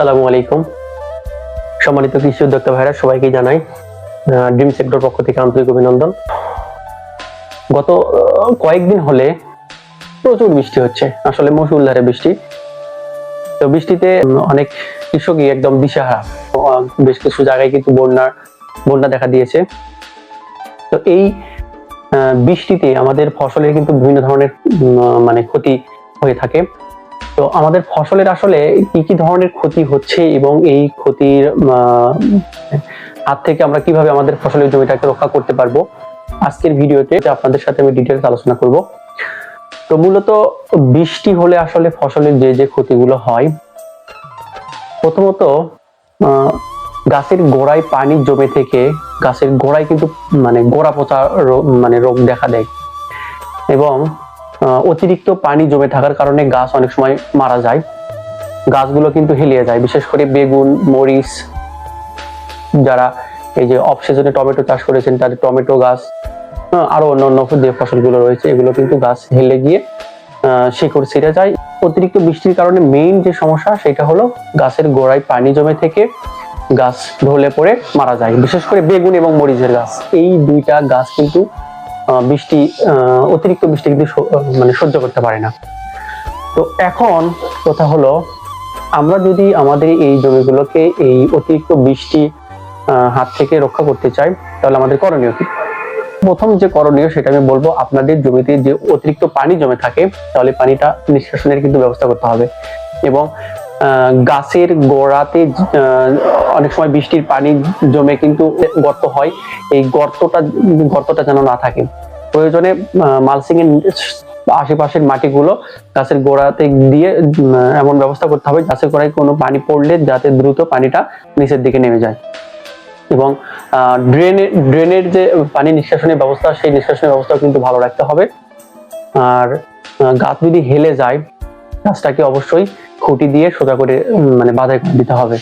আসসালামু আলাইকুম। সম্মানিত কৃষি উদ্যোক্তা ভাইরা, সবাইকে জানাই ড্রিম সেক্টর পক্ষ থেকে আন্তরিক অভিনন্দন। গত কয়েকদিন হলে প্রচুর বৃষ্টি হচ্ছে, আসলে মৌসুলধারে বৃষ্টি। তো বৃষ্টিতে অনেক কৃষকই একদম দিশাহারা। বেশ কিছু জায়গায় কিন্তু বন্যার বন্যা দেখা দিয়েছে। তো এই বৃষ্টিতে আমাদের ফসলের কিন্তু বিভিন্ন ধরনের মানে ক্ষতি হয়ে থাকে। তো আমাদের ফসলের আসলে কি কি ধরনের ক্ষতি হচ্ছে এবং এই ক্ষতির হাত থেকে আমরা কীভাবে আমাদের ফসলের জমিটাকে রক্ষা করতে পারব? আজকের ভিডিওতে আপনাদের সাথে আমি ডিটেলস আলোচনা করব। তো মূলত বৃষ্টি হলে আসলে ফসলের যে যে ক্ষতিগুলো হয়, প্রথমত গাছের গোড়ায় পানি জমে থেকে গাছের গোড়ায় কিন্তু মানে গোড়া পচা মানে রোগ দেখা দেয়। এবং অতিরিক্ত পানি জমে থাকার কারণে গাছ অনেক সময় মারা যায়। গাছগুলো কিন্তু হেলিয়ে যায়, বিশেষ করে বেগুন, মরিচ, যারা এই যে অফ সিজনে টমেটো চাষ করেছেন, তাদের টমেটো গাছ আরও অন্যান্য যে ফসলগুলো রয়েছে, এগুলো কিন্তু গাছ হেলে গিয়ে শিকড় ছিঁড়ে যায়। অতিরিক্ত বৃষ্টির কারণে মেইন যে সমস্যা, সেটা হলো গাছের গোড়ায় পানি জমে থেকে গাছ ঢলে পড়ে মারা যায়। বিশেষ করে বেগুন এবং মরিচের গাছ, এই দুইটা গাছ কিন্তু বৃষ্টি অতিরিক্ত বৃষ্টি কিন্তু মানে সহ্য করতে পারে না। তো এখন কথা হলো, আমরা যদি আমাদের এই জমিগুলোকে এই অতিরিক্ত বৃষ্টি হাত থেকে রক্ষা করতে চাই, তাহলে আমাদের করণীয় কি? প্রথম যে করণীয় সেটা আমি বলব, আপনাদের জমিতে যে অতিরিক্ত পানি জমে থাকে, তাহলে পানিটা নিষ্কাশনের কিন্তু ব্যবস্থা করতে হবে। এবং গাছের গোড়াতে অনেক সময় বৃষ্টির পানি জমে কিন্তু গর্ত হয়। এই গর্তটা গর্তটা যেন না থাকে। প্রয়োজনে মালসিং এর আশেপাশের মাটিগুলো গাছের গোড়াতে দিয়ে এমন ব্যবস্থা করতে হবে, গাছের গোড়ায় কোনো পানি পড়লে যাতে দ্রুত পানিটা নিচের দিকে নেমে যায়। এবং ড্রেনের ড্রেনের যে পানি নিষ্কাশনের ব্যবস্থা, সেই নিষ্কাশনের ব্যবস্থা কিন্তু ভালো রাখতে হবে। আর গাছ যদি হেলে যায় গাছটাকে অবশ্যই খুঁটি দিয়ে সোজা করে মানে বাঁধাই দিতে হবে।